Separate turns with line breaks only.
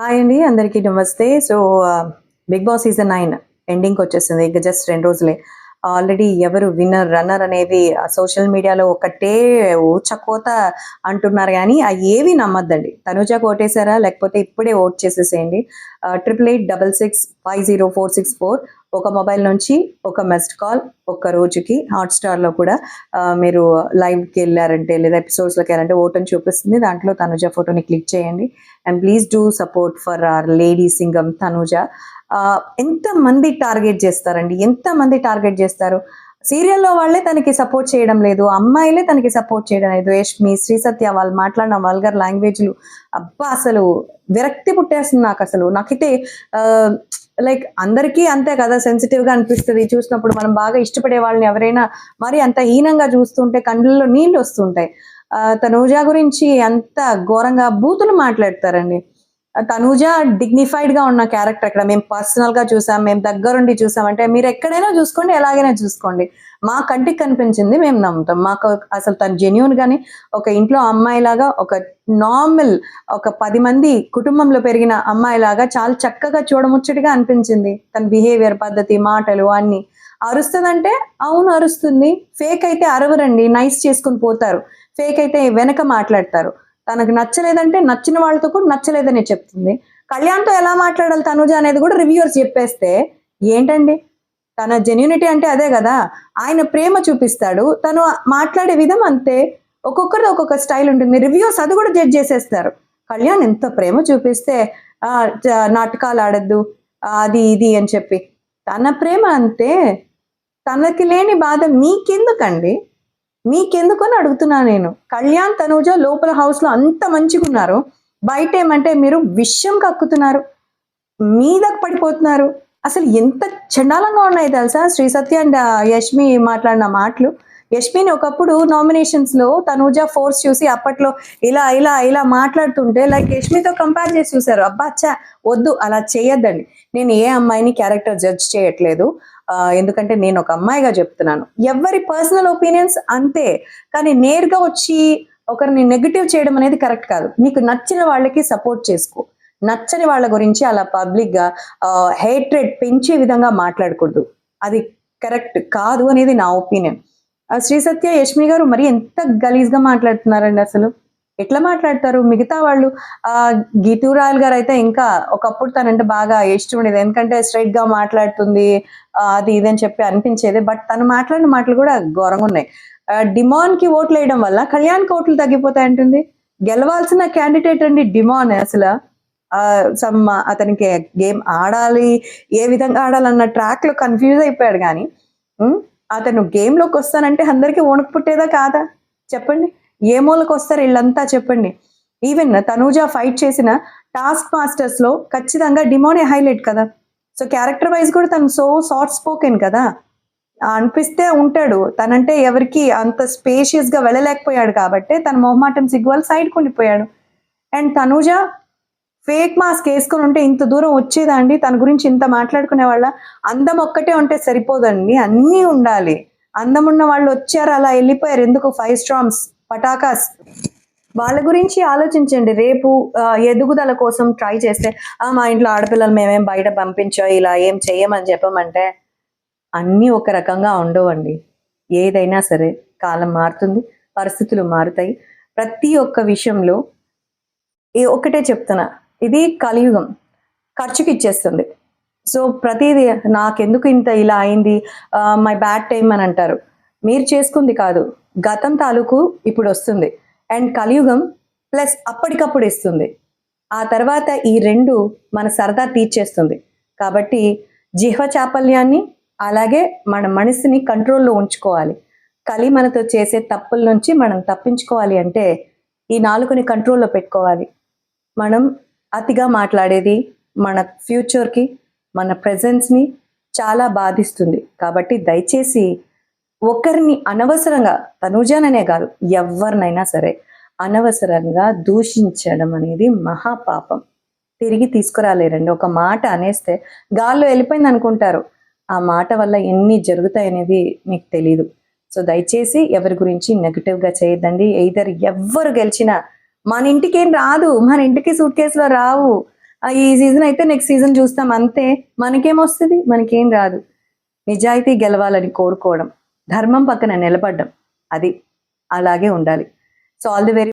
Hi అండి అందరికీ నమస్తే. So Bigg Boss season nine ఎండింగ్కి వచ్చేసింది ఇంకా జస్ట్ రెండు రోజులే. ఆల్రెడీ ఎవరు విన్నర్ రన్నర్ అనేది సోషల్ మీడియాలో ఒకటే ఊచకోత అంటున్నారు. కానీ అవి ఏవి నమ్మద్దండి. తనుజాకు ఓటేసారా లేకపోతే ఇప్పుడే ఓట్ చేసేసేయండి. Triple eight double six five zero four six four ఒక మొబైల్ నుంచి ఒక మెస్డ్ కాల్ ఒక రోజుకి హాట్స్టార్లో కూడా మీరు లైవ్కి వెళ్ళారంటే లేదా ఎపిసోడ్స్లోకి వెళ్ళారంటే ఓటని చూపిస్తుంది. దాంట్లో తనుజ ఫోటోని క్లిక్ చేయండి. And please do support for our lady singam Tanuja. ఎంతమంది టార్గెట్ చేస్తారండి? ఎంతమంది టార్గెట్ చేస్తారు? సీరియల్లో వాళ్ళే తనకి సపోర్ట్ చేయడం లేదు. అమ్మాయిలే తనకి సపోర్ట్ చేయడం లేదు. యష్మి శ్రీ సత్య వాళ్ళు మాట్లాడిన వల్గర్ లాంగ్వేజ్లు అబ్బా అసలు విరక్తి పుట్టేస్తుంది నాకు అసలు. నాకైతే లైక్ అందరికీ అంతే కదా సెన్సిటివ్గా అనిపిస్తుంది. చూసినప్పుడు మనం బాగా ఇష్టపడే వాళ్ళని ఎవరైనా మరి అంత హీనంగా చూస్తుంటే కళ్ళల్లో నీళ్ళు వస్తుంటాయి. తనూజ తనూజా గురించి అంత ఘోరంగా బూతులు మాట్లాడతారండి. తనూజ డిగ్నిఫైడ్గా ఉన్న క్యారెక్టర్ అక్కడ. మేము పర్సనల్గా చూసాం మేము దగ్గరుండి చూసాం. అంటే మీరు ఎక్కడైనా చూసుకోండి ఎలాగైనా చూసుకోండి. మా కంటికి కనిపించింది మేము నమ్ముతాం. మాకు అసలు తను జెన్యున్ గాని ఒక ఇంట్లో అమ్మాయిలాగా ఒక నార్మల్ ఒక పది మంది కుటుంబంలో పెరిగిన అమ్మాయిలాగా చాలా చక్కగా చూడముచ్చటిగా అనిపించింది. తన బిహేవియర్ పద్ధతి మాటలు అన్ని. అరుస్తుందంటే అవును అరుస్తుంది. ఫేక్ అయితే అరవరండి నైస్ చేసుకుని పోతారు. ఫేక్ అయితే వెనక మాట్లాడతారు. తనకు నచ్చలేదంటే నచ్చిన వాళ్ళతో కూడా నచ్చలేదని చెప్తుంది. కళ్యాణ్తో ఎలా మాట్లాడాలి తనుజ అనేది కూడా రివ్యూవర్స్ చెప్పేస్తే ఏంటండి? తన జెన్యూనిటీ అంటే అదే కదా. ఆయన ప్రేమ చూపిస్తాడు. తను మాట్లాడే విధం అంతే. ఒక్కొక్కరిది ఒక్కొక్క స్టైల్ ఉంటుంది. రివ్యూస్ అది కూడా జడ్జ్ చేసేస్తారు. కళ్యాణ్ ఎంత ప్రేమ చూపిస్తే నాటకాలు ఆడద్దు. అది ఇది అని చెప్పి. తన ప్రేమ అంతే. తనకి లేని బాధ మీకెందుకండి? మీకెందుకు అని అడుగుతున్నా నేను. కళ్యాణ్ తనూజ లోపల హౌస్లో అంత మంచిగా ఉన్నారు. బయట ఏమంటే మీరు విషయం కక్కుతున్నారు. మీదకు పడిపోతున్నారు. అసలు ఎంత చండాలంగా ఉన్నాయి తెలుసా? శ్రీ సత్య అండ్ యష్మి మాట్లాడిన మాటలు. యష్మిని ఒకప్పుడు నామినేషన్స్లో తనూజ ఫోర్స్ చూసి అప్పట్లో ఇలా ఇలా ఇలా మాట్లాడుతుంటే లైక్ యష్మితో కంపేర్ చేసి చూసారు అబ్బా అచ్చా వద్దు అలా చేయొద్దండి. నేను ఏ అమ్మాయిని క్యారెక్టర్ జడ్జ్ చేయట్లేదు. ఎందుకంటే నేను ఒక అమ్మాయిగా చెప్తున్నాను. ఎవరి పర్సనల్ ఒపీనియన్స్ అంతే. కానీ నేరుగా వచ్చి ఒకరిని నెగిటివ్ చేయడం అనేది కరెక్ట్ కాదు. నీకు నచ్చిన వాళ్ళకి సపోర్ట్ చేసుకో. నచ్చని వాళ్ళ గురించి అలా పబ్లిక్గా హేట్రెడ్ పెంచే విధంగా మాట్లాడకూడదు. అది కరెక్ట్ కాదు అనేది నా ఒపీనియన్ శ్రీ సత్య యష్మి గారు మరి ఎంత గలీజ్గా మాట్లాడుతున్నారండి అసలు? ఎట్లా మాట్లాడతారు? మిగతా వాళ్ళు ఆ గీతూరాయల్ గారు అయితే ఇంకా ఒకప్పుడు తనంటే బాగా ఇష్టం ఉండేది. ఎందుకంటే స్ట్రైట్గా మాట్లాడుతుంది అది ఇది అని చెప్పి అనిపించేది. బట్ తను మాట్లాడిన మాటలు కూడా ఘోరంగా ఉన్నాయి. డిమాన్కి ఓట్లు వేయడం వల్ల కళ్యాణ్ ఓట్లు తగ్గిపోతాయి అంటుంది గెలవాల్సిన క్యాండిడేట్ అండి డిమాన్ అసలు. సమ్ అతనికి గేమ్ ఆడాలి ఏ విధంగా ఆడాలన్న ట్రాక్లో కన్ఫ్యూజ్ అయిపోయాడు కానీ అతను గేమ్లోకి వస్తానంటే అందరికీ వణుకు పుట్టేదా కాదా? చెప్పండి. ఏ మూలకు వస్తారు వీళ్ళంతా చెప్పండి. ఈవెన్ తనూజ ఫైట్ చేసిన టాస్క్ మాస్టర్స్లో ఖచ్చితంగా డిమోనే హైలైట్ కదా. సో క్యారెక్టర్ వైజ్ కూడా తను సో సాఫ్ట్ స్పోకెన్ కదా. అనిపిస్తే ఉంటాడు. తనంటే ఎవరికి అంత స్పేషియస్గా వెళ్ళలేకపోయాడు కాబట్టి తన మొహమాటం సిగ్గువల్ సైడ్ కొండిపోయాడు. అండ్ తనూజ ఫేక్ మాస్క్ వేసుకొని ఉంటే ఇంత దూరం వచ్చేదా అండి తన గురించి ఇంత మాట్లాడుకునే వాళ్ళ అందం ఒక్కటే ఉంటే సరిపోదండి. అన్నీ ఉండాలి. అందం ఉన్న వాళ్ళు వచ్చారు అలా వెళ్ళిపోయారు. ఎందుకు? ఫైవ్ స్ట్రామ్స్ పటాకాస్. వాళ్ళ గురించి ఆలోచించండి. రేపు ఎదుగుదల కోసం ట్రై చేస్తే "ఆ, మా ఇంట్లో ఆడపిల్లలు మేమేం బయట పంపించో ఇలా ఏం చెయ్యమని చెప్పమంటే అన్నీ ఒక రకంగా ఉండవండి. ఏదైనా సరే కాలం మారుతుంది పరిస్థితులు మారుతాయి. ప్రతి ఒక్క విషయంలో ఏ ఒకటే చెప్తున్నా. ఇది కలియుగం. ఖర్చుకి ఇచ్చేస్తుంది. సో ప్రతిదీ నాకెందుకు ఇంత ఇలా అయింది? మై బ్యాడ్ టైం అని అంటారు. మీరు చేసుకుంది కాదు. గతం తాలూకు ఇప్పుడు వస్తుంది. అండ్ కలియుగం ప్లస్ అప్పటికప్పుడు ఇస్తుంది. ఆ తర్వాత ఈ రెండు మన సరదా తీర్చేస్తుంది. కాబట్టి జిహ్వ చాపల్యాన్ని అలాగే మన మనసుని కంట్రోల్లో ఉంచుకోవాలి. కలి మనతో చేసే తప్పుల నుంచి మనం తప్పించుకోవాలి అంటే ఈ నాలుగుని కంట్రోల్లో పెట్టుకోవాలి. మనం అతిగా మాట్లాడేది మన ఫ్యూచర్కి మన ప్రజెన్స్ని చాలా బాధిస్తుంది. కాబట్టి దయచేసి ఒకరిని అనవసరంగా తనుజాననే కాదు ఎవరినైనా సరే అనవసరంగా దూషించడం అనేది మహాపాపం. తిరిగి తీసుకురాలేరండి. ఒక మాట అనేస్తే గాల్లో వెళ్ళిపోయింది అనుకుంటారు. ఆ మాట వల్ల ఎన్ని జరుగుతాయనేది మీకు తెలీదు. సో దయచేసి ఎవరి గురించి నెగిటివ్గా చేయొద్దండి. ఎయిదర్ ఎవ్వరు గెలిచినా మన ఇంటికి ఏం రాదు మన ఇంటికి సూట్ కేసులో రావు. ఈ సీజన్ అయితే నెక్స్ట్ సీజన్ చూస్తాం అంతే. మనకేం వస్తుంది? మనకేం రాదు. నిజాయితీ గెలవాలని కోరుకోవడం ధర్మం పక్కన నిలబడ్డం అది అలాగే ఉండాలి. So all the very